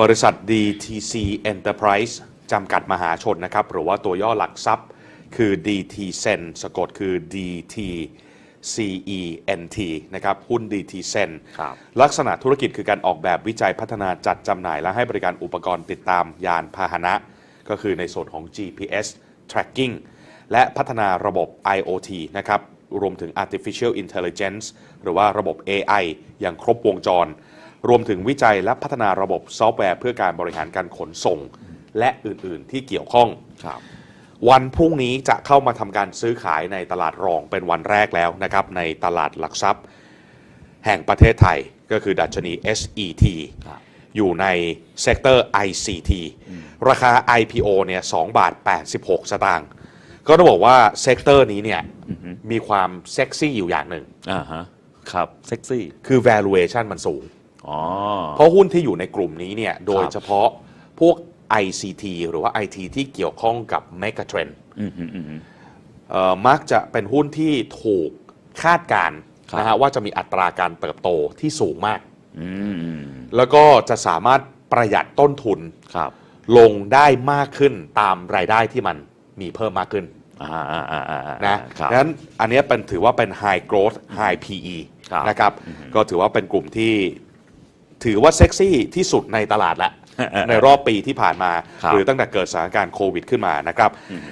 บริษัท DTC Enterprise จำกัดมหาชนนะครับ หรือว่าตัวย่อหลักทรัพย์คือ DT Sen สะกดคือ DT CENT นะครับหุ้น DT Sen ครับลักษณะธุรกิจคือการออกแบบวิจัยพัฒนาจัดจำหน่าย และให้บริการอุปกรณ์ติดตามยานพาหนะ ก็คือในส่วนของ GPS tracking และพัฒนาระบบ IoT นะครับ รวมถึง Artificial Intelligence หรือว่าระบบ AI อย่างครบวงจร รวมถึงวิจัยและพัฒนาระบบซอฟต์แวร์เพื่อการบริหารการขนส่ง และอื่น ๆ ที่เกี่ยวข้อง ครับ วันพรุ่งนี้จะเข้ามาทำการซื้อขายในตลาดรองเป็นวันแรกแล้วนะครับในตลาดหลักทรัพย์ แห่งประเทศไทยก็คือดัชนี SET ครับ อยู่ในเซกเตอร์ ICT ราคา IPO เนี่ย2บาท 86 สตางค์ ก็ต้องบอกว่าเซกเตอร์นี้เนี่ยมีความเซ็กซี่อยู่อย่างหนึ่ง อ่าฮะ ครับ เซ็กซี่ คือ valuation มันสูง อ๋อ เพราะหุ้นที่อยู่ในกลุ่มนี้เนี่ยโดยครับเฉพาะพวก ICT หรือว่า IT ที่เกี่ยวข้องกับ Megatrend อืมอืมอืม เอ่อมักจะเป็นหุ้นที่ถูกคาดการณ์ครับ นะฮะว่าจะมีอัตราการเติบโตที่สูงมาก อืมอืมแล้วก็จะสามารถประหยัดต้นทุนครับลงได้มากขึ้นตามรายได้ที่มันมีเพิ่มมากขึ้นอ่าอ่าอ่าอ่าอ่านะครับดังนั้นอันเนี้ยเป็นถือว่าเป็น high growth high PE ครับนะครับ ก็ถือว่าเป็นกลุ่มที่ ถือว่าเซ็กซี่ที่สุดในตลาดละ ในรอบปีที่ผ่านมา ครับ หรือตั้งแต่เกิดสถานการณ์โควิดขึ้นมานะครับ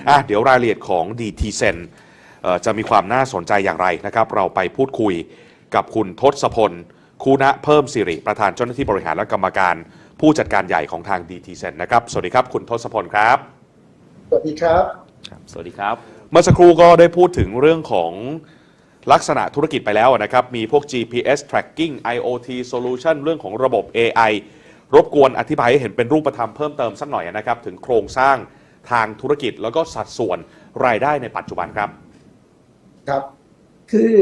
อะเดี๋ยวรายละเอียดของ DT s e n เอ่อจะมีความน่าสนใจอย่างไรนะครับ เราไปพูดคุยกับคุณทศพล คูณะเพิ่มสิริ ประธานเจ้าหน้าที่บริหารและกรรมการ ผู้จัดการใหญ่ของทาง DT s e n นะครับ สวัสดีครับคุณทศพลครับ สวัสดีครับครับสวัสดีครับ เมื่อสักครู่ก็ได้พูดถึงเรื่องของ ลักษณะธุรกิจไปแล้วนะครับ มีพวก GPS tracking IoT solution เรื่องของระบบ AI รบกวนอธิบายให้เห็นเป็นรูปธรรมเพิ่มเติมสักหน่อยนะครับ ถึงโครงสร้างทางธุรกิจแล้วก็สัดส่วนรายได้ในปัจจุบันครับ ครับ คือ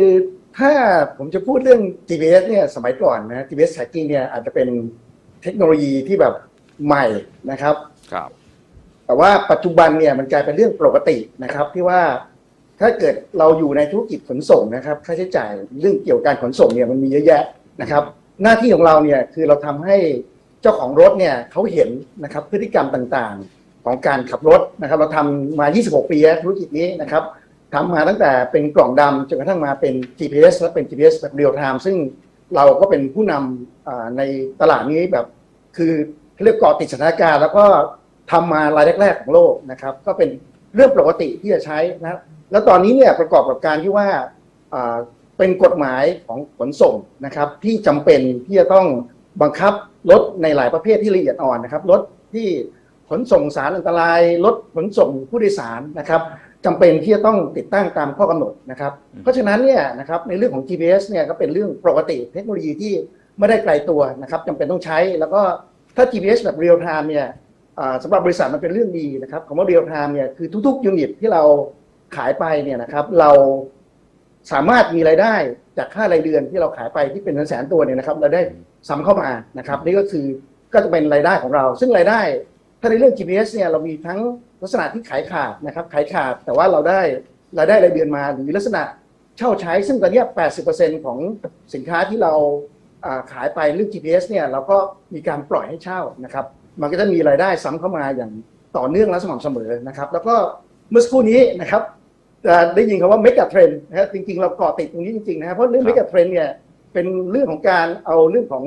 ถ้าผมจะพูดเรื่อง GPS เนี่ยสมัยก่อนนะ GPS tracking เนี่ยอาจจะเป็นเทคโนโลยีที่แบบใหม่นะครับ ครับ แต่ว่าปัจจุบันเนี่ยมันกลายเป็นเรื่องปกตินะครับ ที่ว่า ถ้าเกิดเราอยู่ในธุรกิจขนส่งนะครับ ค่าใช้จ่ายเรื่องเกี่ยวกับการขนส่งเนี่ยมันมีเยอะแยะนะครับ หน้าที่ของเราเนี่ยคือเราทำให้เจ้าของรถเนี่ยเขาเห็นนะครับพฤติกรรมต่างๆของการขับรถนะครับ เราทำมา 26 ปีแล้วธุรกิจนี้นะครับทำมาตั้งแต่เป็นกล่องดำจนกระทั่งมาเป็น GPS และเป็น GPS แบบเรียลไทม์ซึ่งเราก็เป็นผู้นำอ่าในตลาดนี้แบบ คือเรียกเกาะติดสถานการณ์แล้วก็ทำมารายแรก ๆ ของโลกนะครับ ก็เป็นเรื่องปกติที่จะใช้นะ แล้วตอนนี้เนี่ยประกอบกับการที่ว่าอ่าเป็นกฎหมายของขนส่งนะครับ ที่จำเป็นที่จะต้องบังคับรถในหลายประเภทที่ละเอียดอ่อนนะครับรถที่ขนส่งสารอันตรายรถขนส่งผู้โดยสารนะครับจำเป็นที่จะต้องติดตั้งตามข้อกำหนดนะครับ เพราะฉะนั้นเนี่ยนะครับในเรื่องของ GPS เนี่ยก็เป็นเรื่องปกติเทคโนโลยีที่ไม่ได้ไกลตัวนะครับจำเป็นต้องใช้ แล้วก็ถ้า GPS แบบเรียลไทม์เนี่ยอ่าสำหรับบริษัทมันเป็นเรื่องดีนะครับคำว่าเรียลไทม์เนี่ยคือทุกๆยูนิตที่เรา ขายไปเนี่ยนะครับ เราสามารถมีรายได้จากค่ารายเดือนที่เราขายไปที่เป็นแสนๆตัวเนี่ยนะครับ เราได้ซ้ำเข้ามานะครับ นี่ก็คือก็จะเป็นรายได้ของเรา ซึ่งรายได้ ถ้าในเรื่อง GPS เนี่ยเรามีทั้งลักษณะที่ขายขาดนะครับ ขายขาดแต่ว่าเราได้รายได้รายเดือนมาหรือลักษณะเช่าใช้ ซึ่งตอนเนี้ย80%ของสินค้าที่เราอ่าขายไปเรื่อง GPS เนี่ยเราก็มีการปล่อยให้เช่านะครับ มันก็จะมีรายได้ซ้ำเข้ามาอย่างต่อเนื่องและสม่ำเสมอนะครับ แล้วก็เมื่อสักครู่นี้นะครับ จะได้ยินคำว่า mega trend นะครับจริงๆ เราเกาะติดตรงนี้จริงๆนะครับเพราะเรื่อง mega trend เนี่ยเป็นเรื่องของการเอาเรื่องของ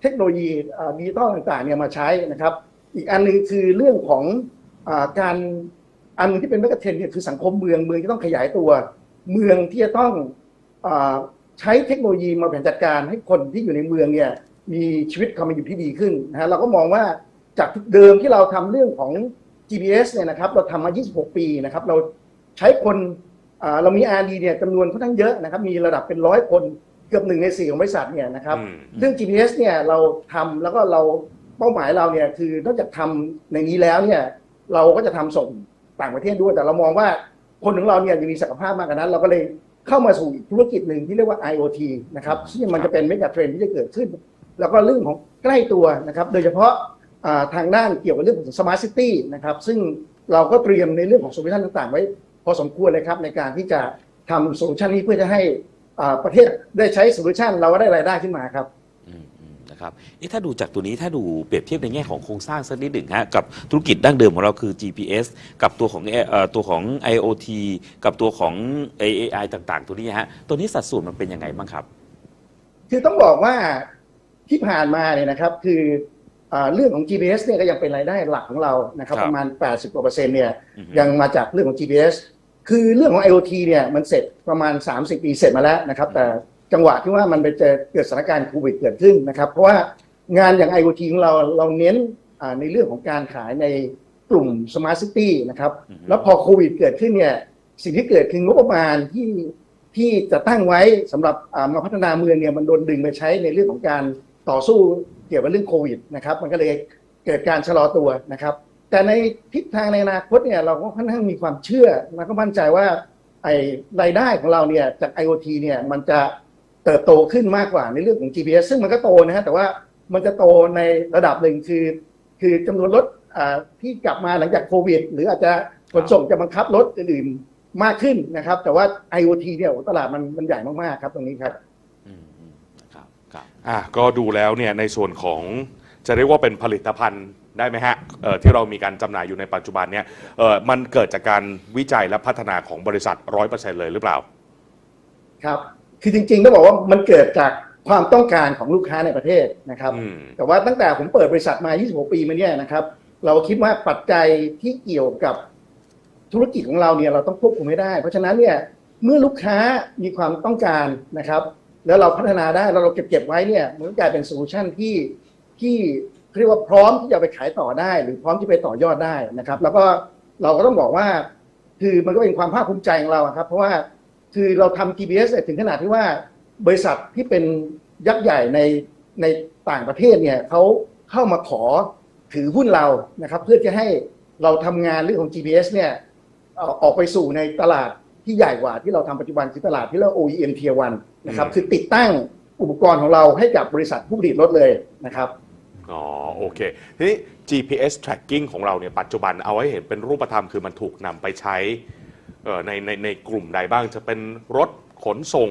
เทคโนโลยีดิจิตอลต่างๆเนี่ยมาใช้นะครับ อีกอันหนึ่งคือเรื่องของอาการอันที่เป็นแมกเทรนเนี่ยคือสังคมเมืองเมืองที่ต้องขยายตัว เมืองที่จะต้องอาใช้เทคโนโลยีมาบริหารจัดการให้คนที่อยู่ในเมืองเนี่ยมีชีวิตความเป็นอยู่ที่ดีขึ้นนะฮะเราก็มองว่าจากเดิมที่เราทำเรื่องของ GPS เนี่ยนะครับเราทำมา 26 ปีนะครับเรา ใช้คนอ่าเรามี R&D เนี่ยจำนวนค่อนข้างเยอะนะครับ มีระดับเป็นร้อยคนเกือบหนึ่งในสี่ของบริษัทเนี่ยนะครับอืมเรื่อง GPS เนี่ยเราทำแล้วก็เราเป้าหมายเราเนี่ยคือนอกจากทำในนี้แล้วเนี่ยเราก็จะทำส่งต่างประเทศด้วย แต่เรามองว่าคนของเราเนี่ยยังมีศักยภาพมากกว่านั้น เราก็เลยเข้ามาสู่อีกธุรกิจหนึ่งที่เรียกว่า IoT นะครับซึ่งมันจะเป็นเมกะเทรนที่จะเกิดขึ้น แล้วก็เรื่องของใกล้ตัวนะครับ โดยเฉพาะอ่าทางด้านเกี่ยวกับเรื่องของ Smart City นะครับซึ่งเราก็เตรียมในเรื่องของโซลูชันต่างๆ ไว้ พอสมควรเลยครับในการที่จะทำโซลูชันนี้เพื่อจะให้อ่าประเทศได้ใช้โซลูชันเราก็ได้รายได้ขึ้นมาครับอืมอืมนะครับเอ๊ะถ้าดูจากตัวนี้ถ้าดูเปรียบเทียบในแง่ของโครงสร้างสักนิดหนึ่งฮะกับธุรกิจดั้งเดิมของเราคือ GPS กับตัวของเอ่อตัวของ IoT กับตัวของ AI ต่าง ๆ ตัวนี้ฮะตัวนี้สัดส่วนมันเป็นยังไงบ้างครับ คือต้องบอกว่าที่ผ่านมาเนี่ยนะครับคืออ่าเรื่องของ GPS เนี่ยก็ยังเป็นรายได้หลักของเรานะครับครับประมาณ 80กว่าเปอร์เซ็นต์เนี่ยอือฮึยังมาจากเรื่องของ GPS คือเรื่องของ IoT เนี่ยมันเสร็จประมาณ 30 ปีเสร็จมาแล้วนะครับ แต่จังหวะที่ว่ามันไปเจอเกิดสถานการณ์โควิดเกิดขึ้นนะครับ เพราะว่างานอย่าง IoT ของเราเราเน้นอ่าในเรื่องของการขายในกลุ่ม Smart City นะครับอือฮึแล้วพอโควิดเกิดขึ้นเนี่ยสิ่งที่เกิดคืองบประมาณที่ที่จะตั้งไว้สำหรับอ่ามาพัฒนาเมืองเนี่ยมันโดนดึงไปใช้ในเรื่องของการต่อสู้เกี่ยวกับเรื่องโควิดนะครับ มันก็เลยเกิดการชะลอตัวนะครับ แต่ในทิศทางในอนาคตเนี่ยเราก็ค่อนข้างมีความเชื่อแล้วก็มั่นใจว่าไอ้รายได้ของเราเนี่ยจาก IoT เนี่ยมันจะเติบโตขึ้นมากกว่าในเรื่องของ GPS ซึ่งมันก็โตนะฮะแต่ว่ามันจะโตในระดับหนึ่งคือ คือจำนวนรถอ่าที่กลับมาหลังจากโควิด หรืออาจจะขนส่งจะบังคับรถอื่นๆมากขึ้นนะครับ แต่ว่า IoT เนี่ยตลาดมันมันใหญ่มากๆครับตรงนี้ครับอืมครับครับอะก็ดูแล้วเนี่ยในส่วนของจะเรียกว่าเป็นผลิตภัณฑ์ ได้ไหมฮะเอ่อที่เรามีการจำหน่ายอยู่ในปัจจุบันเนี่ยเอ่อมันเกิดจากการวิจัยและพัฒนาของบริษัทร้อยเปอร์เซ็นต์เลยหรือเปล่า ครับ คือจริงๆต้องบอกว่ามันเกิดจากความต้องการของลูกค้าในประเทศนะครับอืมแต่ว่าตั้งแต่ผมเปิดบริษัทมา 26 ปีมาเนี่ยนะครับ เราคิดว่าปัจจัยที่เกี่ยวกับธุรกิจของเราเนี่ยเราต้องควบคุมให้ได้ เพราะฉะนั้นเนี่ยเมื่อลูกค้ามีความต้องการนะครับ แล้วเราพัฒนาได้แล้วเราเก็บเก็บไว้เนี่ยมันก็กลายเป็นโซลูชันที่ที่ เรียกว่าพร้อมที่จะไปขายต่อได้ หรือพร้อมที่ไปต่อยอดได้นะครับ แล้วก็เราก็ต้องบอกว่า คือมันก็เป็นความภาคภูมิใจของเราอะครับ เพราะว่าคือเราทำ TBS เนี่ยถึงขนาดที่ว่าบริษัทที่เป็นยักษ์ใหญ่ในในต่างประเทศเนี่ยเขาเข้ามาขอถือหุ้นเรานะครับ เพื่อจะให้เราทำงานเรื่องของ GPS เนี่ยเอ่อออกไปสู่ในตลาดที่ใหญ่กว่าที่เราทำปัจจุบันคือตลาดที่เรียกว่า OEM Tier 1นะครับอืมคือติดตั้งอุปกรณ์ของเราให้กับบริษัทผู้ผลิตรถเลยนะครับ อ๋อโอเคทีนี้ GPS tracking ของเราเนี่ยปัจจุบันเอาให้เห็นเป็นรูปธรรมคือมันถูกนำไปใช้เอ่อในในในกลุ่มใดบ้างจะเป็นรถขนส่ง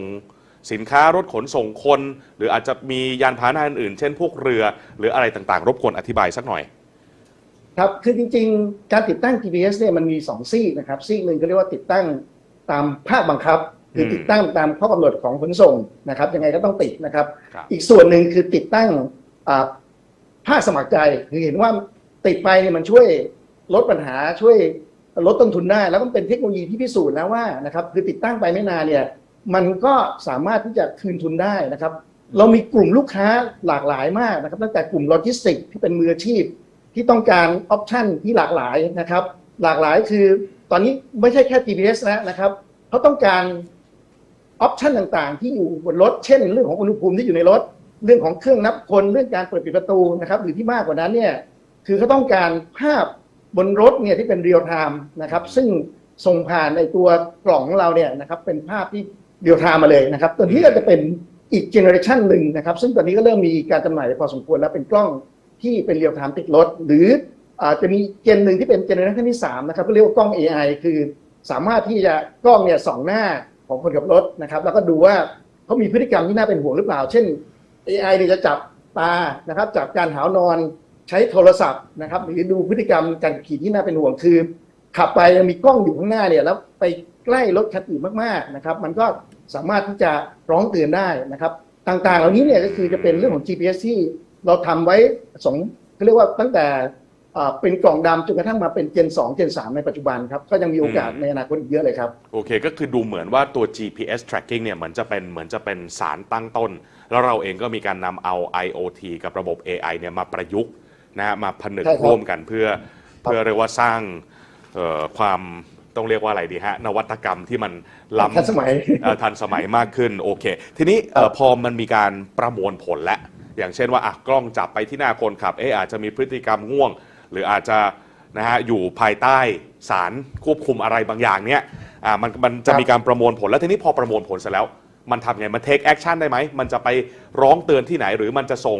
สินค้ารถขนส่งคน หรืออาจจะมียานพาหนะอื่นๆ เช่นพวกเรือ หรืออะไรต่างๆ รบกวนอธิบายสักหน่อย ครับ คือจริงๆ การติดตั้ง GPS เนี่ยมันมีสองซีกนะครับ ซีกหนึ่งก็เรียกว่าติดตั้งตามภาคบังคับ คืออมติดตั้งตามข้อกำหนดของขนส่งนะครับ ยังไงก็ต้องติดนะครับ ครับ อีกส่วนหนึ่งคือติดตั้งอ่า ภาคสมัครใจคือเห็นว่าติดไปเนี่ยมันช่วยลดปัญหาช่วยลดต้นทุนได้ แล้วก็เป็นเทคโนโลยีที่พิสูจน์แล้วว่านะครับคือติดตั้งไปไม่นานเนี่ยมันก็สามารถที่จะคืนทุนได้นะครับ เรามีกลุ่มลูกค้าหลากหลายมากนะครับตั้งแต่กลุ่มโลจิสติกที่เป็นมืออาชีพ ที่ต้องการออปชันที่หลากหลายนะครับ หลากหลายคือตอนนี้ไม่ใช่แค่ GPS แล้วนะครับเขาต้องการออปชันต่างๆ ที่อยู่บนรถเช่น เรื่องของอุณหภูมิที่อยู่ในรถ เรื่องของเครื่องนับคนเรื่องการเปิดปิดประตูนะครับ หรือที่มากกว่านั้นเนี่ยคือเขาต้องการภาพบนรถเนี่ยที่เป็นเรียลไทม์นะครับซึ่งส่งผ่านในตัวกล่องของเราเนี่ยนะครับเป็นภาพที่เรียลไทม์มาเลยนะครับตัวนี้ก็จะเป็นอีกเจเนอเรชันหนึ่งนะครับ ซึ่งตอนนี้ก็เริ่มมีการจำหน่ายพอสมควรแล้วเป็นกล้องที่เป็นเรียลไทม์ติดรถ หรืออาจจะมีเจนหนึ่งที่เป็นเจเนอเรชันที่3นะครับก็เรียกว่ากล้อง AI คือสามารถที่จะกล้องเนี่ยส่องหน้าของคนขับรถนะครับ แล้วก็ดูว่าเขามีพฤติกรรมที่น่าเป็นห่วงหรือเปล่า เช่น AI เนี่ยจะจับตานะครับจับการหาวนอนใช้โทรศัพท์นะครับหรือดูพฤติกรรมการขี่ที่น่าเป็นห่วงคือ ขับไปยังมีกล้องอยู่ข้างหน้าเนี่ยแล้วไปใกล้รถคันอื่นมากๆนะครับ มันก็สามารถที่จะร้องเตือนได้นะครับ ต่างๆ เหล่านี้เนี่ยก็คือจะเป็นเรื่องของ GPS ที่เราทำไว้สองเขาเรียกว่าตั้งแต่ เป็นกล่องดำจนกระทั่งมาเป็นเจน 2 เจน 3 ในปัจจุบันครับ ก็ยังมีโอกาสอืมในอนาคตอีกเยอะเลยครับ โอเค ก็คือดูเหมือนว่าตัว GPS tracking เนี่ยเหมือนจะเป็นเหมือนจะเป็นสารตั้งต้น แล้วเราเองก็มีการนำเอา IoT กับระบบ AI เนี่ยมาประยุกต์นะฮะมาผนึกใช่ครับ ร่วมกันเพื่อเพื่อเรียกว่าสร้างเอ่อความต้องเรียกว่าอะไรดีฮะ นวัตกรรมที่มันล้ำ ทันสมัย เอ่อทันสมัยมากขึ้นโอเค ทีนี้เอ่อพอมันมีการประมวลผลแล้วอย่างเช่นว่าอะกล้องจับไปที่หน้าคนขับเอ๊ะอาจจะมีพฤติกรรมง่วง หรืออาจจะนะฮะอยู่ภายใต้สารควบคุมอะไรบางอย่างเนี้ยอ่ามันมันจะครับมีการประมวลผลแล้วทีนี้พอประมวลผลเสร็จแล้ว มันทำไง มันเทคแอคชั่นได้ไหม มันจะไปร้องเตือนที่ไหน หรือมันจะส่ง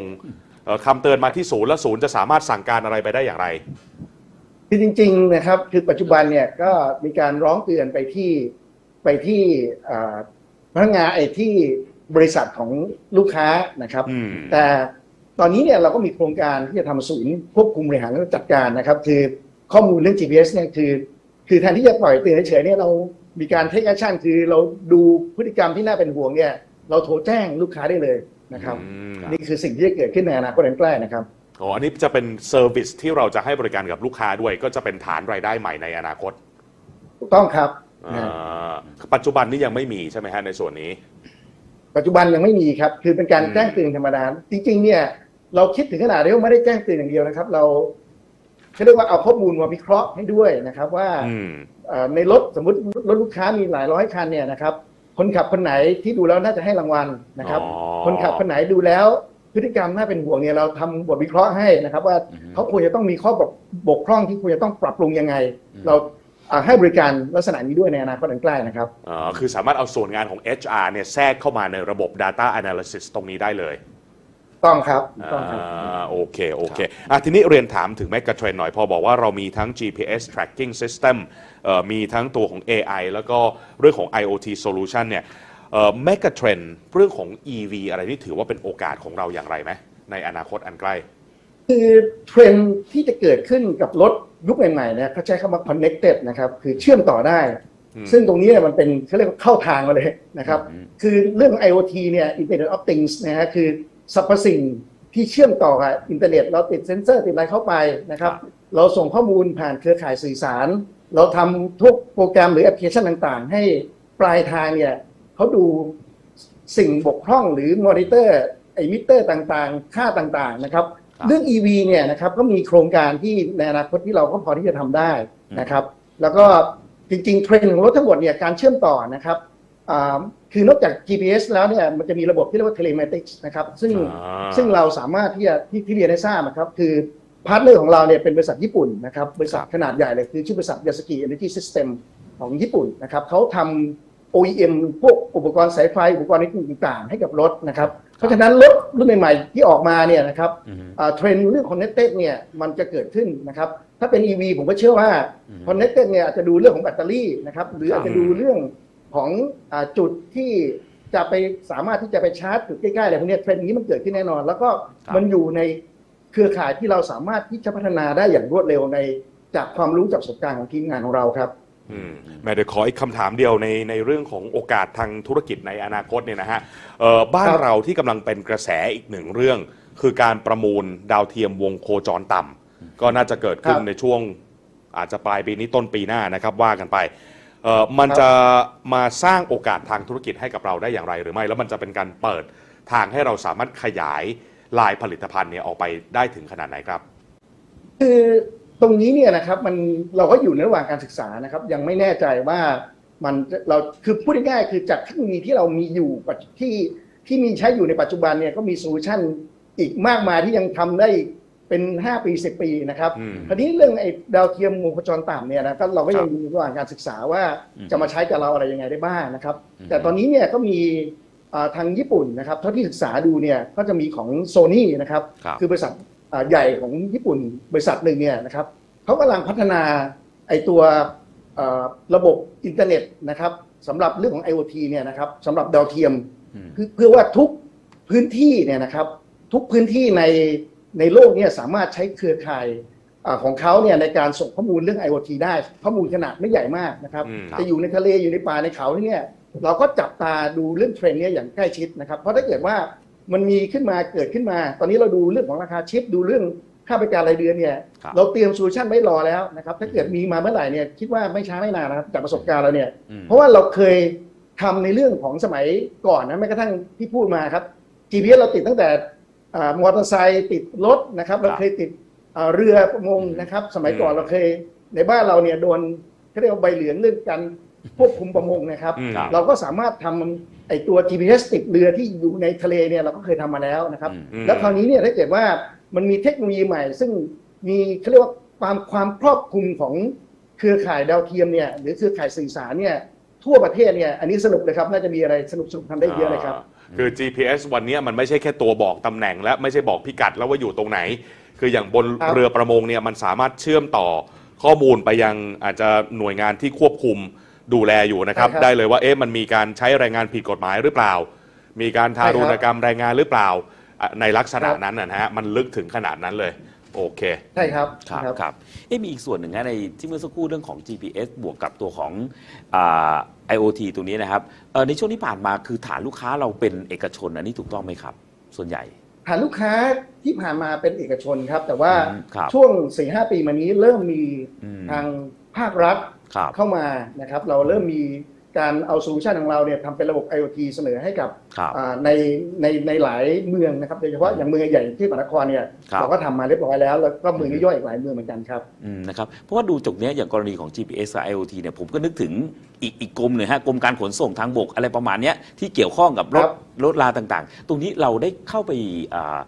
เอ่อคำเตือนมาที่ศูนย์แล้วศูนย์จะสามารถสั่งการอะไรไปได้อย่างไร คือจริงๆนะครับคือปัจจุบันเนี่ยก็มีการร้องเตือนไปที่ไปที่อ่าพนักงานไอ้ที่บริษัทของลูกค้านะครับ อืม แต่ ตอนนี้เนี่ยเราก็มีโครงการที่จะทำศูนย์ควบคุมบริหารและจัดการนะครับ คือข้อมูลเรื่อง GPS เนี่ยคือ คือแทนที่จะปล่อยเตือนเฉยๆเนี่ยเรามีการเทคแอคชั่นคือเราดูพฤติกรรมที่น่าเป็นห่วงเนี่ย เราโทรแจ้งลูกค้าได้เลยนะครับอืมนี่คือสิ่งที่จะเกิดขึ้นในอนาคตอันใกล้นะครับอ๋ออันนี้จะเป็นเซอร์วิสที่เราจะให้บริการกับลูกค้าด้วย ก็จะเป็นฐานรายได้ใหม่ในอนาคตถูกต้องครับอ่าปัจจุบันนี้ยังไม่มีใช่ไหมฮะในส่วนนี้ ปัจจุบันยังไม่มีครับ คือเป็นการอืมแจ้งเตือนธรรมดาจริงๆเนี่ย เราคิดถึงขนาดที่ว่าไม่ได้แจ้งเตือนอย่างเดียวนะครับ เราเขาเรียกว่าเอาข้อมูลมาวิเคราะห์ให้ด้วยนะครับ ว่าอืมเอ่อในรถสมมติรถลูกค้ามีหลายร้อยคันเนี่ยนะครับ คนขับคนไหนที่ดูแล้วน่าจะให้รางวัลนะครับอ๋อคนขับคนไหนดูแล้วพฤติกรรมน่าเป็นห่วงเนี่ยเราทำบทวิเคราะห์ให้นะครับ ว่าอือฮึเขาควรจะต้องมีข้อบกบกพร่องที่ควรจะต้องปรับปรุงยังไงอืมเราอ่าให้บริการลักษณะนี้ด้วยในอนาคตอันใกล้นะครับอ่าคือสามารถเอาส่วนงานของ HR เนี่ยแทรกเข้ามาในระบบ Data Analysis ตรงนี้ได้เลย ต้องครับต้องครับ อ่าโอเค โอเคอะทีนี้เรียนถามถึง Mega Trend หน่อย พอบอกว่าเรามีทั้ง GPS tracking system เอ่อมีทั้งตัวของ AI แล้วก็เรื่องของ IoT solution เนี่ยเอ่อ Mega Trend เรื่องของ EV อะไรนี่ถือว่าเป็นโอกาสของเราอย่างไรไหมในอนาคตอันใกล้ คือเทรนด์ที่จะเกิดขึ้นกับรถยุคใหม่ๆเนี่ยเขาใช้คำว่า connected นะครับ คือเชื่อมต่อได้ อืมซึ่งตรงนี้เนี่ยมันเป็นเขาเรียกว่าเข้าทางมาเลยนะครับ อืม คือเรื่องของ IoT เนี่ย Internet of Things นะฮะคือ สรรพสิ่งที่เชื่อมต่อกับอินเทอร์เน็ต เราติดเซ็นเซอร์ติดอะไรเข้าไปนะครับ เราส่งข้อมูลผ่านเครือข่ายสื่อสาร เราทำทุกโปรแกรมหรือแอปพลิเคชันต่างๆ ให้ปลายทางเนี่ยเขาดูสิ่งบกพร่องหรือมอนิเตอร์ไอมิเตอร์ต่างๆ ค่าต่างๆนะครับครับเรื่อง EV เนี่ยนะครับก็มีโครงการที่ในอนาคตที่เราก็พอที่จะทำได้นะครับ แล้วก็จริงๆเทรนด์ของรถทั้งหมดเนี่ยการเชื่อมต่อนะครับอ่า คือนอกจาก GPS แล้วเนี่ยมันจะมีระบบที่เรียกว่า telematics นะครับ ซึ่งอ่าซึ่งเราสามารถที่จะที่ที่เรียนให้ทราบนะครับ คือพาร์ทเนอร์ของเราเนี่ยเป็นบริษัทญี่ปุ่นนะครับ บริษัทขนาดใหญ่เลย คือชื่อบริษัทยาสกิ Energy System ของญี่ปุ่นนะครับเขาทำ OEM พวกอุปกรณ์สายไฟ อุปกรณ์ต่างๆ ให้กับรถนะครับ เพราะฉะนั้นรถรุ่นใหม่ๆที่ออกมาเนี่ยนะครับอืมอ่าเทรนด์เรื่อง connected เนี่ยมันจะเกิดขึ้นนะครับถ้าเป็น EV ผมก็เชื่อว่า connected เนี่ยอาจจะดูเรื่องของแบตเตอรี่นะครับหรืออาจจะดูเรื่อง ของอาจุดที่จะไปสามารถที่จะไปชาร์จจุดใกล้ๆอะไรพวกเนี้ยเทรนด์นี้มันเกิดขึ้นแน่นอน แล้วก็ครับมันอยู่ในเครือข่ายที่เราสามารถที่จะพัฒนาได้อย่างรวดเร็วในจากความรู้จากประสบการณ์ของทีมงานของเราครับอืมแม่เดี๋ยวขออีกคำถามเดียวในในเรื่องของโอกาสทางธุรกิจในอนาคตเนี่ยนะฮะเอ่อบ้านครับเราที่กำลังเป็นกระแสอีกหนึ่งเรื่อง คือการประมูลดาวเทียมวงโคจรต่ำก็น่าจะเกิดขึ้นในช่วงอาจจะปลายปีนี้ต้นปีหน้านะครับว่ากันไป เอ่อมันจะมาสร้างโอกาสทางธุรกิจให้กับเราได้อย่างไรหรือไม่ แล้วมันจะเป็นการเปิดทางให้เราสามารถขยายลายผลิตภัณฑ์เนี่ยออกไปได้ถึงขนาดไหนครับ คือตรงนี้เนี่ยนะครับมันเราก็อยู่ในระหว่างการศึกษานะครับ ยังไม่แน่ใจว่ามันเราคือพูดง่ายๆคือจากเทคโนโลยีที่เรามีอยู่ปัจที่ที่มีใช้อยู่ในปัจจุบันเนี่ยก็มีโซลูชันอีกมากมายที่ยังทำได้ เป็น 5 ปี 10 ปีนะครับอืมคราวนี้เรื่องไอ้ดาวเทียมวงโคจรต่ำเนี่ยนะก็เราก็ยังครับอยู่ในระหว่างการศึกษาว่าอืมจะมาใช้กับเราอะไรยังไงได้บ้างนะครับอืมแต่ตอนนี้เนี่ยก็มีอ่าทางญี่ปุ่นนะครับเท่าที่ศึกษาดูเนี่ยก็จะมีของโซนี่นะครับครับคือบริษัทอ่าใหญ่ของญี่ปุ่นบริษัทหนึ่งเนี่ยนะครับเขากำลังพัฒนาไอตัวเอ่อระบบอินเทอร์เน็ตนะครับสำหรับเรื่องของ IoT เนี่ยนะครับสำหรับดาวเทียมอืมเพื่อเพื่อว่าทุกพื้นที่เนี่ยนะครับ ทุกพื้นที่ใน ในโลกเนี่ยสามารถใช้เครือข่ายอาของเขาเนี่ยในการส่งข้อมูลเรื่อง IoT ได้ข้อมูลขนาดไม่ใหญ่มากนะครับอืมจะอยู่ในทะเลอยู่ในป่าในเขาเนี่ยเราก็จับตาดูเรื่องเทรนด์เนี้อย่างใกล้ชิดนะครับ เพราะถ้าเกิดว่ามันมีขึ้นมาเกิดขึ้นมา ตอนนี้เราดูเรื่องของราคาชิปดูเรื่องค่าบริการรายเดือนเนี่ยครับเราเตรียมโซลูชันไว้รอแล้วนะครับถ้าเกิดมีมาเมื่อไหร่เนี่ยคิดว่าไม่ช้าไม่นานนะครับจากประสบการณ์เราเนี่ยอืมเพราะว่าเราเคยทำในเรื่องของสมัยก่อนนะแม้กระทั่งที่พูดมาครับ GPS เราติดตั้งแต่อ่า มอเตอร์ไซค์ติดรถนะครับ เราเคยติดอ่าเรือประมงนะครับ สมัยก่อนอืมเราเคยในบ้านเราเนี่ยโดนเขาเรียกว่าใบเหลืองเรื่องการควบคุมประมงนะครับอืมเราก็สามารถทำไอตัว GPS ติดเรือที่อยู่ในทะเลเนี่ยเราก็เคยทำมาแล้วนะครับอืมแล้วคราวนี้เนี่ยถ้าเกิดว่ามันมีเทคโนโลยีใหม่ ซึ่งมีเขาเรียกว่าความความครอบคลุมของเครือข่ายดาวเทียมเนี่ยหรือเครือข่ายสื่อสารเนี่ยทั่วประเทศเนี่ยอันนี้สนุกเลยครับ น่าจะมีอะไรสนุกสนุกๆทำได้เยอะเลยครับา คือ GPS วันนี้มันไม่ใช่แค่ตัวบอกตำแหน่ง และไม่ใช่บอกพิกัดแล้วว่าอยู่ตรงไหน คืออย่างบนครับ เรือประมงเนี่ยมันสามารถเชื่อมต่อข้อมูลไปยังอาจจะหน่วยงานที่ควบคุมดูแลอยู่นะครับ ใช่ครับได้เลยว่าเอ๊ะมันมีการใช้แรงงานผิดกฎหมายหรือเปล่า มีการทารุณกรรมแรงงานหรือเปล่าอะในลักษณะนั้นนะฮะมันลึกถึงขนาดนั้นเลย โอเค ใช่ครับครับครับ ครับ เอ๊ะมีอีกส่วนหนึ่งนะในที่เมื่อสักครู่เรื่องของ GPS บวกกับตัวของอา IoT ตรงนี้นะครับเอ่อในช่วงที่ผ่านมาคือฐานลูกค้าเราเป็นเอกชนอันนี้ถูกต้องไหมครับ ส่วนใหญ่ ฐานลูกค้าที่ผ่านมาเป็นเอกชนครับ แต่ว่าอืมครับช่วง4ีหปีมานี้เริ่มมีอืม ทางภาครัฐครับ เข้ามานะครับ เราเริ่มมี การเอาโซลูชันของเราเนี่ยทำเป็นระบบ IoT เสนอให้กับครับอ่าในในในหลายเมืองนะครับโดยเฉพาะอย่างเมืองใหญ่ที่มหานครเนี่ยครับ เราก็ทำมาเรียบร้อยแล้ว แล้วก็เมืองย่อยๆอีกหลายเมืองเหมือนกันครับ อืมนะครับเพราะว่าดูจากเนี้ยอย่างกรณีของ GPS กับ IoT เนี่ยผมก็นึกถึงอีกอีกกรมหนึ่งฮะกรมการขนส่งทางบกอะไรประมาณเนี้ยที่เกี่ยวข้องกับรถครับ รถราต่างๆ ตรงนี้เราได้เข้าไปอ่า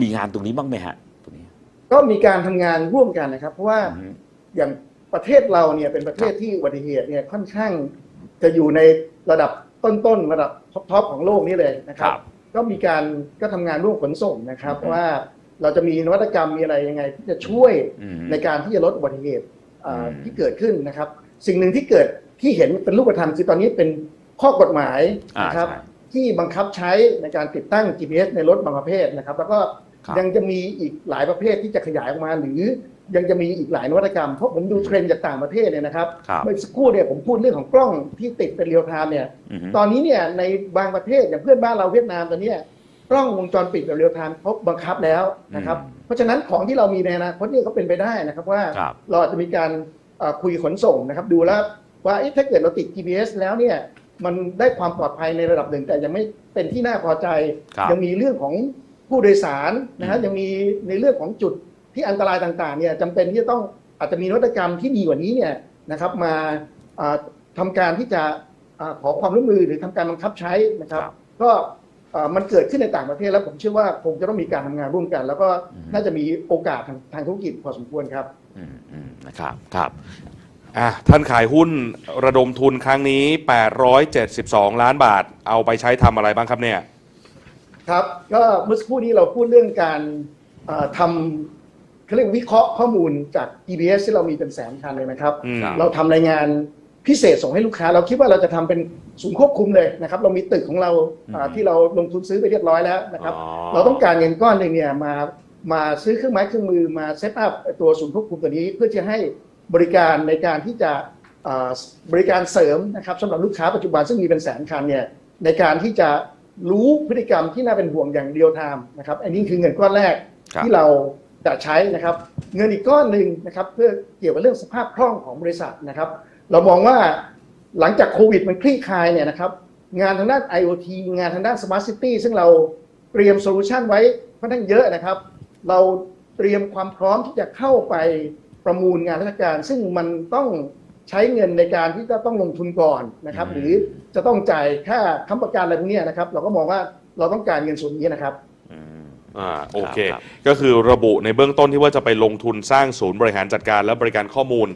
มีงานตรงนี้บ้างไหมฮะตรงนี้ก็มีการทำงานร่วมกันนะครับ เพราะว่าอืม อย่างประเทศเราเนี่ยเป็นประเทศที่อุบัติเหตุเนี่ยค่อนข้าง จะอยู่ในระดับต้นๆระดับท็อปๆของโลกนี่เลยนะครับครับ ก็มีการก็ทำงานร่วมขนส่งนะครับอืมว่าเราจะมีนวัตกรรมมีอะไรยังไงที่จะช่วยอืมในการที่จะลดอุบัติเหตุอ่าอืมที่เกิดขึ้นนะครับ สิ่งหนึ่งที่เกิดที่เห็นเป็นรูปธรรมคือตอนนี้เป็นข้อกฎหมายอ่านะครับใช่ที่บังคับใช้ในการติดตั้ง GPS ในรถบางประเภทนะครับ แล้วก็ครับ ยังจะมีอีกหลายประเภทที่จะขยายออกมา หรือยังจะมีอีกหลายนวัตกรรมเพราะผมดูเทรนด์จากต่างประเทศเนี่ยนะครับครับเมื่อสักครู่เนี่ยผมพูดเรื่องของกล้องที่ติดเป็นเรียลไทม์เนี่ยอืมตอนนี้เนี่ยในบางประเทศอย่างเพื่อนบ้านเราเวียดนามตอนเนี้ยกล้องวงจรปิดแบบเรียลไทม์เขาบังคับแล้วนะครับอืมเพราะฉะนั้นของที่เรามีในอนาคตเนี่ยก็เป็นไปได้นะครับว่าครับเราอาจจะมีการเอ่อคุยขนส่งนะครับ ดูแล้วว่าเอ๊ะถ้าเกิดเราติด GPS แล้วเนี่ยมันได้ความปลอดภัยในระดับหนึ่ง แต่ยังไม่เป็นที่น่าพอใจครับยังมีเรื่องของ ผู้โดยสารนะฮะอืมยังมีในเรื่องของจุดที่อันตรายต่างๆเนี่ยจำเป็นที่จะต้องอาจจะมีนวัตกรรมที่ดีกว่านี้เนี่ยนะครับมาอ่าทำการที่จะอาขอความร่วมมือหรือทำการบังคับใช้นะครับครับก็เอ่อมันเกิดขึ้นในต่างประเทศแล้วผมเชื่อว่าคงจะต้องมีการทำงานร่วมกัน แล้วก็อืมน่าจะมีโอกาสทางทางธุรกิจพอสมควรครับอืมอืมนะครับครับอะท่านขายหุ้นระดมทุนครั้งนี้ 872 ล้านบาท เอาไปใช้ทำอะไรบ้างครับเนี่ย ครับก็เมื่อสักครู่นี้เราพูดเรื่องการเอ่อทำเขาเรียกวิเคราะห์ข้อมูลจาก EBS ที่เรามีเป็นแสนคันเลยนะครับอืมเราทำรายงานพิเศษส่งให้ลูกค้า เราคิดว่าเราจะทำเป็นศูนย์ควบคุมเลยนะครับ เรามีตึกของเราอ่าอืมที่เราลงทุนซื้อไปเรียบร้อยแล้วนะครับอ๋อเราต้องการเงินก้อนหนึ่งเนี่ยมามาซื้อเครื่องไม้เครื่องมือมาเซตอัพตัวศูนย์ควบคุมตัวนี้ เพื่อจะให้บริการในการที่จะอ่าบริการเสริมนะครับสำหรับลูกค้าปัจจุบันซึ่งมีเป็นแสนคันเนี่ยในการที่จะ รู้พฤติกรรมที่น่าเป็นห่วงอย่างเดียวไทม์นะครับ อันนี้คือเงินก้อนแรกครับที่เราจะใช้นะครับ เงินอีกก้อนหนึ่งนะครับ เพื่อเกี่ยวกับเรื่องสภาพคล่องของบริษัทนะครับ เรามองว่าหลังจากโควิดมันคลี่คลายเนี่ยนะครับ งานทางด้าน IoT งานทางด้าน Smart City ซึ่งเราเตรียมโซลูชันไว้ค่อนข้างเยอะนะครับ เราเตรียมความพร้อมที่จะเข้าไปประมูลงานราชการ ซึ่งมันต้อง ใช้เงินในการที่จะต้องลงทุนก่อนนะครับอืมหรือจะต้องจ่ายค่าค้ำประกันอะไรพวกเนี้ยนะครับ เราก็มองว่าเราต้องการเงินส่วนนี้นะครับอืมอ่าโอเค ครับ ก็คือระบุในเบื้องต้นที่ว่าจะไปลงทุนสร้างศูนย์บริหารจัดการและบริการข้อมูล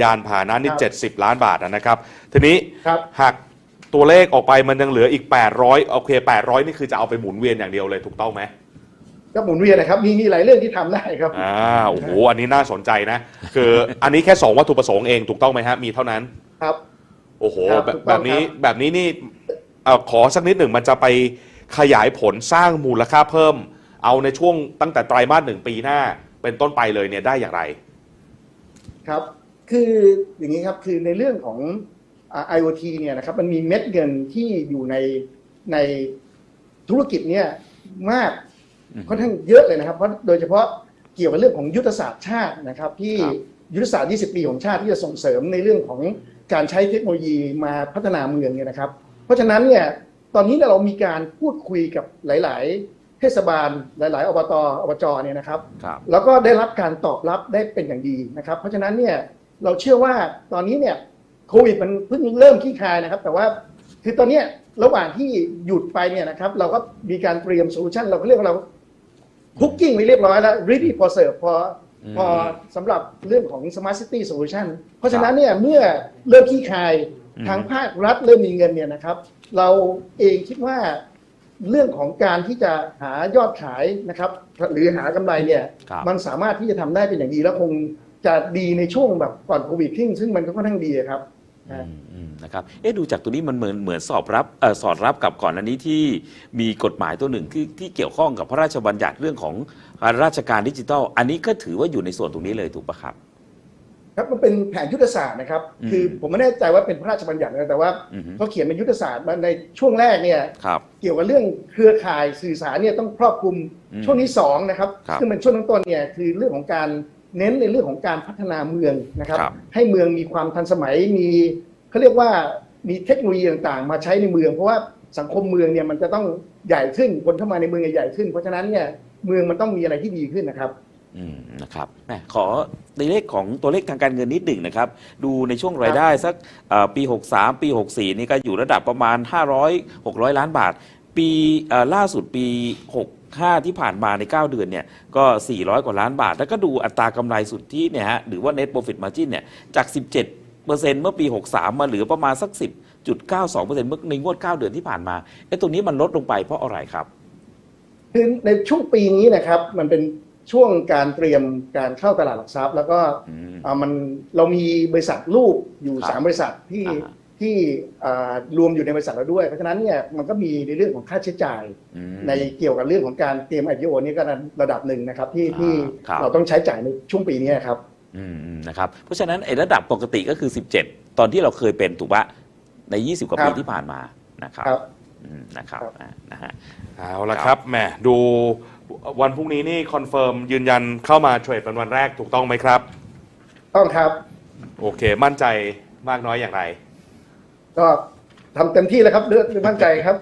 ยานพาหนะนี่ครับ70 ล้านบาทนะครับ ทีนี้ครับหักตัวเลขออกไปมันยังเหลืออีก 800 โอเค 800 นี่คือจะเอาไปหมุนเวียนอย่างเดียวเลยถูกต้องไหม ก็หมุนเวียนนะครับมีมีหลายเรื่องที่ทำได้ครับอ่าโอ้โหอันนี้น่าสนใจนะ คืออันนี้แค่2วัตถุประสงค์เองถูกต้องไหมฮะมีเท่านั้น ครับ โอ้โหครับแบบถูกต้องแบบนี้ครับ แบบนี้นี่เอ่อขอสักนิดหนึ่งมันจะไปขยายผลสร้างมูลค่าเพิ่ม เอาในช่วงตั้งแต่ไตรมาสหนึ่งปีหน้า เป็นต้นไปเลยเนี่ยได้อย่างไร ครับ คืออย่างนี้ครับ คือในเรื่องของอ่า IoT เนี่ยนะครับ มันมีเม็ดเงินที่อยู่ในในธุรกิจเนี่ยมากอืม ค่อนข้างเยอะเลยนะครับเพราะโดยเฉพาะเกี่ยวกับเรื่องของยุทธศาสตร์ชาตินะครับที่ครับยุทธศาสตร์ 20 ปีของชาติที่จะส่งเสริมในเรื่องของการใช้เทคโนโลยีมาพัฒนาเมืองเนี่ยนะครับ เพราะฉะนั้นเนี่ยตอนนี้เนี่ยเรามีการพูดคุยกับหลาย ๆ เทศบาลหลาย ๆ อบตอบจเนี่ยนะครับครับแล้วก็ได้รับการตอบรับได้เป็นอย่างดีนะครับ เพราะฉะนั้นเนี่ยเราเชื่อว่าตอนนี้เนี่ยโควิดมันเพิ่งเริ่มคลี่คลายนะครับ แต่ว่าคือตอนเนี้ยระหว่างที่หยุดไปเนี่ยนะครับ เราก็มีการเตรียมโซลูชันเราก็เรียกว่าเรา คุกกิ้งไปเรียบร้อยแล้ว ready for serve พออืมพอสำหรับเรื่องของ smart city solution เพราะฉะนั้นเนี่ยเมื่อเริ่มคลี่คลายอืมทางภาครัฐเริ่มมีเงินเนี่ยนะครับ เราเองคิดว่าเรื่องของการที่จะหายอดขายนะครับ หรือหากำไรเนี่ยครับมันสามารถที่จะทำได้เป็นอย่างดีแล้วคงจะดีในช่วงแบบก่อนโควิดที่ซึ่งมันก็ค่อนข้างดีอะครับนะ อืมอืมนะครับ เอ๊ะดูจากตัวนี้มันเหมือนเหมือนสอบรับเออสอดรับกับก่อนอันนี้ที่มีกฎหมายตัวหนึ่งที่ที่เกี่ยวข้องกับพระราชบัญญัติเรื่องของราชการดิจิทัล อันนี้ก็ถือว่าอยู่ในส่วนตรงนี้เลยถูกปะครับ ครับมันเป็นแผนยุทธศาสตร์นะครับอืมคือผมไม่แน่ใจว่าเป็นพระราชบัญญัตินะแต่ว่าอือฮึเขาเขียนเป็นยุทธศาสตร์มาในช่วงแรกเนี่ยครับเกี่ยวกับเรื่องเครือข่ายสื่อสารเนี่ยต้องครอบคลุมอืมช่วงที่สองนะครับครับซึ่งเป็นช่วงต้นๆเนี่ยคือเรื่องของการ เน้นในเรื่องของการพัฒนาเมืองนะครับครับ ให้เมืองมีความทันสมัยมีเขาเรียกว่ามีเทคโนโลยีต่างๆ มาใช้ในเมือง เพราะว่าสังคมเมืองเนี่ยมันจะต้องใหญ่ขึ้นคนเข้ามาในเมืองใหญ่ขึ้น เพราะฉะนั้นเนี่ยเมืองมันต้องมีอะไรที่ดีขึ้นนะครับอืมนะครับแหมขอในเลขของตัวเลขทางการเงินนิดหนึ่งนะครับ ดูในช่วงรายได้สักเอ่อปี 63 ปี 64 นี่ก็อยู่ระดับประมาณ 500 600 ล้านบาท ปีเอ่อล่าสุดปี 65ที่ผ่านมาใน 9 เดือนเนี่ยก็ 400 กว่าล้านบาท แล้วก็ดูอัตรากำไรสุทธิเนี่ยฮะหรือว่า net profit margin เนี่ยจาก 17 เมื่อปี 63 มาเหลือประมาณสัก 10.92%เมื่อในงวด 9 เดือนที่ผ่านมาไอ้ตรงนี้มันลดลงไปเพราะอะไรครับ คือในช่วงปีนี้นะครับมันเป็นช่วงการเตรียมการเข้าตลาดหลักทรัพย์ แล้วก็อืมอ่ามันเรามีบริษัทลูกอยู่ครับสามบริษัทที่อ่าฮะ ที่อ่ารวมอยู่ในบริษัทเราด้วย เพราะฉะนั้นเนี่ยมันก็มีในเรื่องของค่าใช้จ่ายอืมในเกี่ยวกับเรื่องของการเตรียม IPO นี่ก็ระดับหนึ่งนะครับที่อ่าที่ครับเราต้องใช้จ่ายในช่วงปีนี้ครับอืมอืมนะครับเพราะฉะนั้นไอ้ระดับปกติก็คือ 17 ตอนที่เราเคยเป็นถูกปะใน 20 กว่าครับปีที่ผ่านมานะครับครับอืมนะครับครับอ่านะฮะเอาละครับแหมดูวันพรุ่งนี้นี่คอนเฟิร์มยืนยันเข้ามาเทรดเป็นวันแรกถูกต้องไหมครับ ต้องครับ โอเค มั่นใจมากน้อยอย่างไร ก็ทำเต็มที่แล้วครับเลือกมั่นใจครับ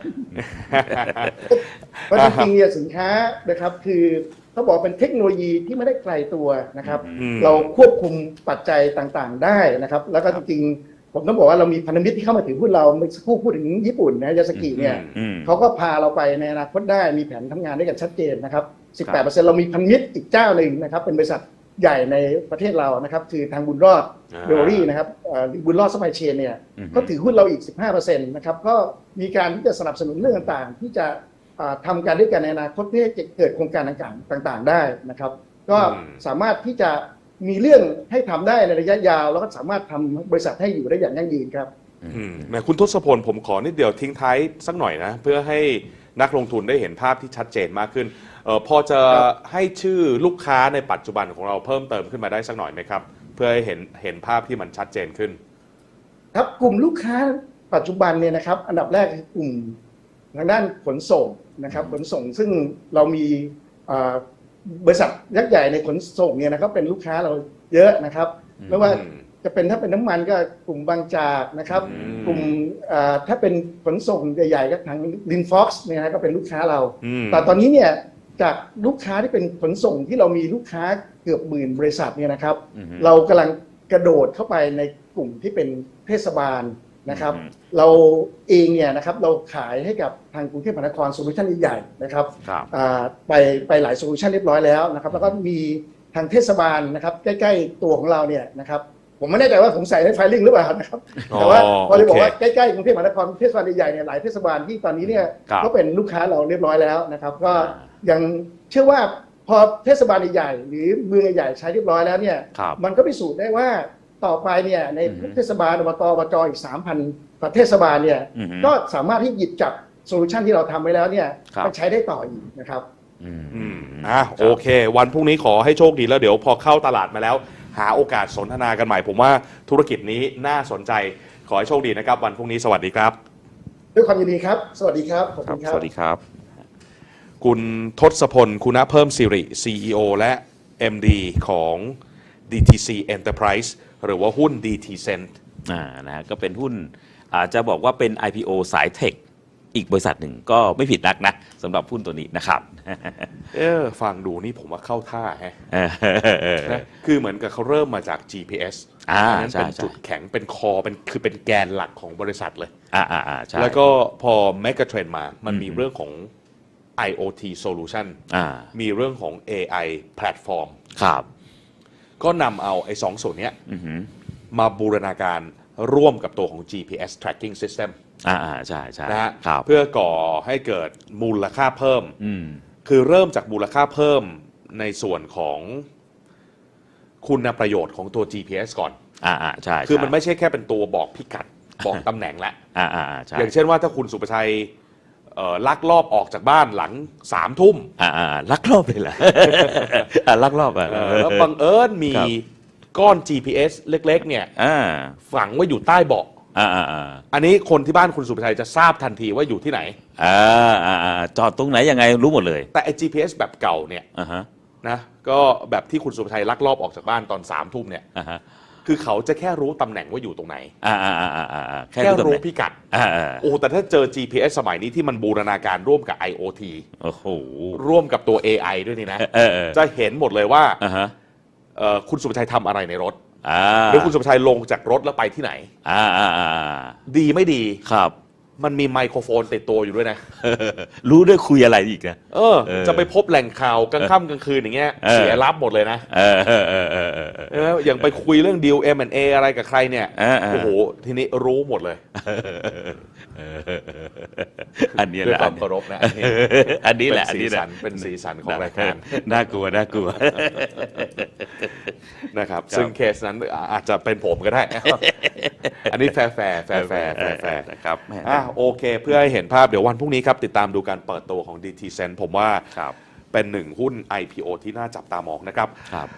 เพราะจริงๆเนี่ยสินค้านะครับ คือเขาบอกเป็นเทคโนโลยีที่ไม่ได้ไกลตัวนะครับอืมเราควบคุมปัจจัยต่างๆ ได้นะครับ แล้วก็จริงๆผมต้องบอกว่าเรามีพันธมิตรที่เข้ามาถือหุ้นเราเมื่อสักครู่พูดถึงญี่ปุ่นนะยาสกิเนี่ยอืมเขาก็พาเราไปในอนาคตได้มีแผนทำงานด้วยกันชัดเจนนะครับ 18%เรามีพันธมิตรอีกเจ้าหนึ่งนะครับ เป็นบริษัท ใหญ่ในประเทศเรานะครับ คือทางบุญรอดอ่าเบลลี่นะครับเอ่อบุญรอดสมัยเชนเนี่ยอืมก็ถือหุ้นเราอีก 15%นะครับก็มีการที่จะสนับสนุนเรื่องต่างๆ ที่จะอ่าทำการด้วยกันในอนาคตเพื่อให้เกิดโครงการต่างๆ ได้นะครับ ก็อืมสามารถที่จะมีเรื่องให้ทำได้ในระยะยาว แล้วก็สามารถทำบริษัทให้อยู่ได้อย่างยั่งยืนครับอืมแหมคุณทศพลผมขอนิดเดียวทิ้งท้ายสักหน่อยนะ เพื่อให้นักลงทุนได้เห็นภาพที่ชัดเจนมากขึ้นเออพอจะครับให้ชื่อลูกค้าในปัจจุบันของเราเพิ่มเติมขึ้นมาได้สักหน่อยไหมครับ เพื่อให้เห็นเห็นภาพที่มันชัดเจนขึ้น ครับกลุ่มลูกค้าปัจจุบันเนี่ยนะครับ อันดับแรกคือกลุ่มทางด้านขนส่งนะครับ ขนส่งซึ่งเรามีอ่าบริษัทยักษ์ใหญ่ในขนส่งเนี่ยนะครับ เป็นลูกค้าเราเยอะนะครับอืมไม่ว่าอืมจะเป็นถ้าเป็นน้ำมันก็กลุ่มบางจากนะครับอืมกลุ่มอ่าถ้าเป็นขนส่งใหญ่ๆก็ทางลินฟ็อกซ์เนี่ยนะก็เป็นลูกค้าเราอืมแต่ตอนนี้เนี่ย จากลูกค้าที่เป็นขนส่งที่เรามีลูกค้าเกือบหมื่นบริษัทเนี่ยนะครับ อืมเรากำลังกระโดดเข้าไปในกลุ่มที่เป็นเทศบาลนะครับ อืม เราเองเนี่ยนะครับเราขายให้กับทางกรุงเทพมหานครโซลูชันใหญ่ๆนะครับ ครับ อ่าไปไปหลายโซลูชันเรียบร้อยแล้วนะครับแล้วก็มีทางเทศบาลนะครับใกล้ ๆ ตัวของเราเนี่ยนะครับผมไม่แน่ใจว่าผมใส่ในไฟลิงหรือเปล่านะครับแต่ว่าพอเลยบอกว่าใกล้ๆกรุงเทพมหานครเทศบาลใหญ่ๆเนี่ยหลายเทศบาลที่ตอนนี้เนี่ยครับก็เป็นลูกค้าเราเรียบร้อยแล้วนะครับ ก็อ่า ยังเชื่อว่าพอเทศบาลใหญ่ๆหรือเมืองใหญ่ๆใช้เรียบร้อยแล้วเนี่ย ครับ มันก็พิสูจน์ได้ว่าต่อไปเนี่ยในอือฮึเทศบาลอบตอบจอีก 3,000กว่าเทศบาลเนี่ยอืมก็สามารถที่หยิบจับโซลูชันที่เราทำไว้แล้วเนี่ยครับ ไปใช้ได้ต่ออีกนะครับ อืม อืมอะโอเค วันพรุ่งนี้ขอให้โชคดีแล้วเดี๋ยวพอเข้าตลาดมาแล้ว หาโอกาสสนทนากันใหม่ ผมว่าธุรกิจนี้น่าสนใจ ขอให้โชคดีนะครับ วันพรุ่งนี้สวัสดีครับ ด้วยความยินดีครับ สวัสดีครับ ขอบครัคุบ ณครับสวัสดีครับ คุณทศพล คุณเพิ่มสิริ CEO และ MD ของ DTC Enterprise หรือว่าหุ้น DT Cent อ่านะฮะก็เป็นหุ้นอาจจะบอกว่าเป็น IPO สายเทค อีกบริษัทหนึ่งก็ไม่ผิดนักนะสำหรับหุ้นตัวนี้นะครับ เออฟังดูนี่ผมว่าเข้าท่าแฮะเออนะคือเหมือนกับเขาเริ่มมาจาก GPS อ่าอันนั้นเป็นใช่ใช่ จุดแข็งเป็นคอเป็นคือเป็นแกนหลักของบริษัทเลย อ่าอ่าอ่าใช่ แล้วก็พอ Mega Trend มา มันมีอืมเรื่องของ IoT Solution อ่ามีเรื่องของ AI Platform ครับก็นำเอาไอ้สองส่วนเนี้ยอือหือมาบูรณาการร่วมกับตัวของ GPS Tracking System อ่าอ่าใช่ใช่นะฮะครับเพื่อก่อให้เกิดมูลค่าเพิ่ม อืมคือเริ่มจากมูลค่าเพิ่มในส่วนของคุณประโยชน์ของตัว GPS ก่อน อ่าอ่าใช่คือมันใช่ไม่ใช่แค่เป็นตัวบอกพิกัดบอกตำแหน่งละ อ่าอ่าอ่าใช่อย่างเช่นว่าถ้าคุณสุประชัย เอ่อลักลอบออกจากบ้านหลังสามทุ่มอ่าอ่าลักลอบเลยเหรอ อ่าลักลอบอะเอ่อแล้วบังเอิญมีครับก้อน GPS เล็ก ๆ เนี่ย อ่าฝังไว้อยู่ใต้เบาะ อ่าอ่าอ่าอันนี้คนที่บ้านคุณสุประชัยจะทราบทันทีว่าอยู่ที่ไหน อ่าอ่าอ่าจอดตรงไหนยังไงรู้หมดเลยแต่ไอ้ GPS แบบเก่าเนี่ยอ่าฮะนะก็แบบที่คุณสุประชัยลักลอบออกจากบ้านตอนสามทุ่มเนี่ย อ่าฮะ คือเขาจะแค่รู้ตำแหน่งว่าอยู่ตรงไหนอ่าอ่าอ่าอ่าอ่าแค่แค่รู้ตำแหรู้น่งพิกัด อ่าอ่าโอ้แต่ถ้าเจอ GPS สมัยนี้ที่มันบูรณาการร่วมกับ IoT โอ้โหร่วมกับตัว AI ด้วยนี่นะ เออเออจะเห็นหมดเลยว่าอ่าฮะเอ่อคุณสุประชัยทำอะไรในรถ อ่าหรือคุณสุประชัยลงจากรถแล้วไปที่ไหน อ่าอ่าอ่าดีไม่ดี ครับ มันมีไมโครโฟนติดตัวอยู่ด้วยนะ รู้ด้วยคุยอะไรอีกนะ เออ เออจะไปพบแหล่งข่าวกลางค่ำกลางคืนอย่างเงี้ยเออ เสียรับหมดเลยนะเออเออเออเออเออเออ ใช่ไหมอย่างไปคุยเรื่องดีล M&A อะไรกับใครเนี่ยเออเออ โอ้โหทีนี้รู้หมดเลย อันนี้ด้แหวยละความเคารพนะอันนี้อันนี้แหละเป็อันนสีนี้แหสัละนเป็นสีสันของรายการ น่ากลัวน่ากลัว นะครับครับซึ่งเคสนั้นอาจจะเป็นผมก็ได้ อันนี้แฟร์แฟร์แฟร์แฟร์แฟร์แฟร์นะครับแหมอะโอเค เพื่อให้เห็นภาพเดี๋ยววันพรุ่งนี้ครับ ติดตามดูการเปิดตัวของ DT Cent ผมว่าครับเป็นหนึ่งหุ้น IPO ที่น่าจับตามองนะครับครับ